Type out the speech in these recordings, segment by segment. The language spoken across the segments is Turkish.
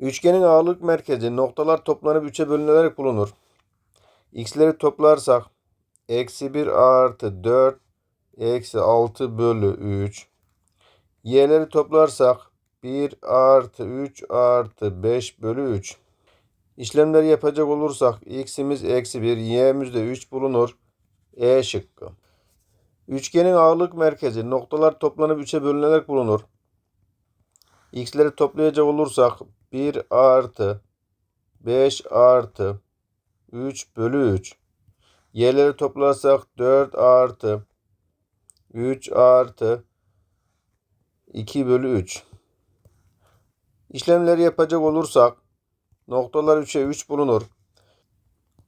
Üçgenin ağırlık merkezi noktalar toplanıp 3'e bölünerek bulunur. X'leri toplarsak eksi 1 artı 4 eksi 6 bölü 3. Y'leri toplarsak 1 artı 3 artı 5 bölü 3. İşlemleri yapacak olursak x'imiz eksi 1, y'miz de 3 bulunur. E şıkkı. Üçgenin ağırlık merkezi noktalar toplanıp 3'e bölünerek bulunur. X'leri toplayacak olursak 1 artı 5 artı 3 bölü 3. Y'leri toplarsak 4 artı 3 artı 2 bölü 3. İşlemleri yapacak olursak noktalar 3'e 3 bulunur.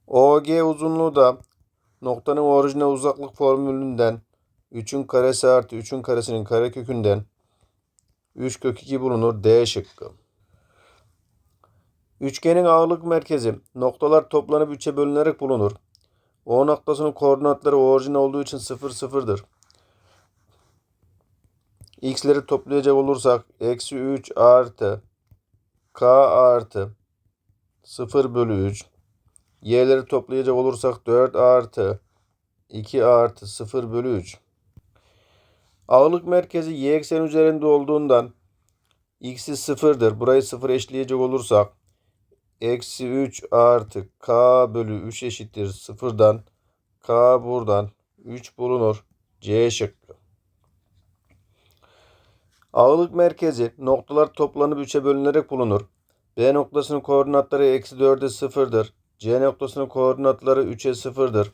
OG uzunluğu da noktanın orijinal uzaklık formülünden 3'ün karesi artı 3'ün karesinin karekökünden 3 kök 2 bulunur. D şıkkı. Üçgenin ağırlık merkezi noktalar toplanıp 3'e bölünerek bulunur. O noktasının koordinatları orijinal olduğu için 0 sıfırdır. X'leri toplayacak olursak eksi 3 artı K artı 0 bölü 3. Y'leri toplayacak olursak 4 artı 2 artı 0 bölü 3. Ağırlık merkezi y eksen üzerinde olduğundan x'i sıfırdır. Burayı sıfır eşleyecek olursak eksi 3 artı k bölü 3 eşittir sıfırdan k buradan 3 bulunur. C şıkkı. Ağırlık merkezi noktalar toplanıp 3'e bölünerek bulunur. B noktasının koordinatları eksi 4'e 0'dır. C noktasının koordinatları 3'e 0'dır.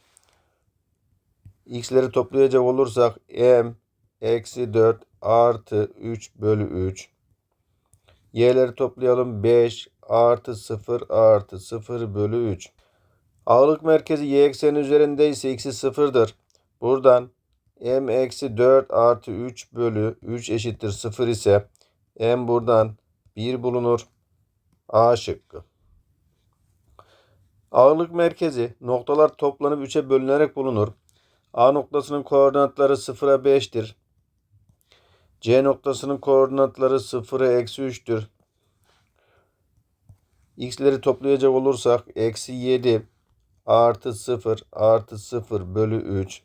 X'leri toplayacak olursak m eksi 4 artı 3 bölü 3. Y'leri toplayalım 5 artı 0 artı 0 bölü 3. Ağırlık merkezi y ekseni üzerinde ise x'i 0'dır. Buradan m eksi 4 artı 3 bölü 3 eşittir 0 ise m buradan 1 bulunur. A şıkkı. Ağırlık merkezi noktalar toplanıp 3'e bölünerek bulunur. A noktasının koordinatları 0'a 5'tir. C noktasının koordinatları 0'a eksi 3'tür. X'leri toplayacak olursak eksi 7 artı 0 artı 0 bölü 3.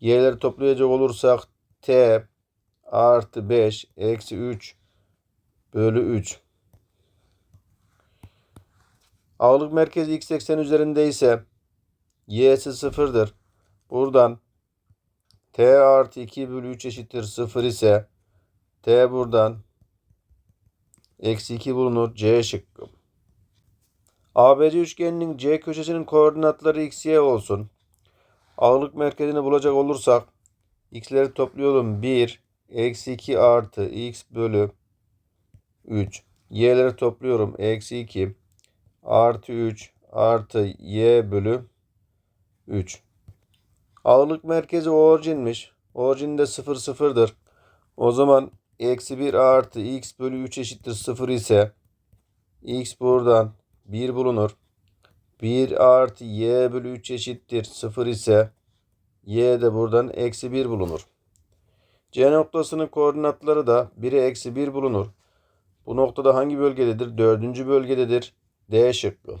Y'leri toplayacak olursak T artı 5 eksi 3 bölü 3. Ağırlık merkezi x eksen üzerinde ise y'si sıfırdır. Buradan t artı 2 bölü 3 eşittir 0 ise t buradan eksi 2 bulunur. C şıkkı. ABC üçgeninin C köşesinin koordinatları x, y olsun. Ağırlık merkezini bulacak olursak x'leri toplayalım. 1 eksi 2 artı x bölü 3. Y'leri topluyorum. Eksi 2 artı 3 artı y bölü 3. Ağırlık merkezi orijinmiş. Orijinde 0 sıfırdır. O zaman eksi 1 artı x bölü 3 eşittir 0 ise x buradan 1 bulunur. 1 artı y bölü 3 eşittir 0 ise y de buradan eksi 1 bulunur. C noktasının koordinatları da 1'e eksi 1 bulunur. Bu noktada hangi bölgededir? Dördüncü bölgededir. D şıkkı.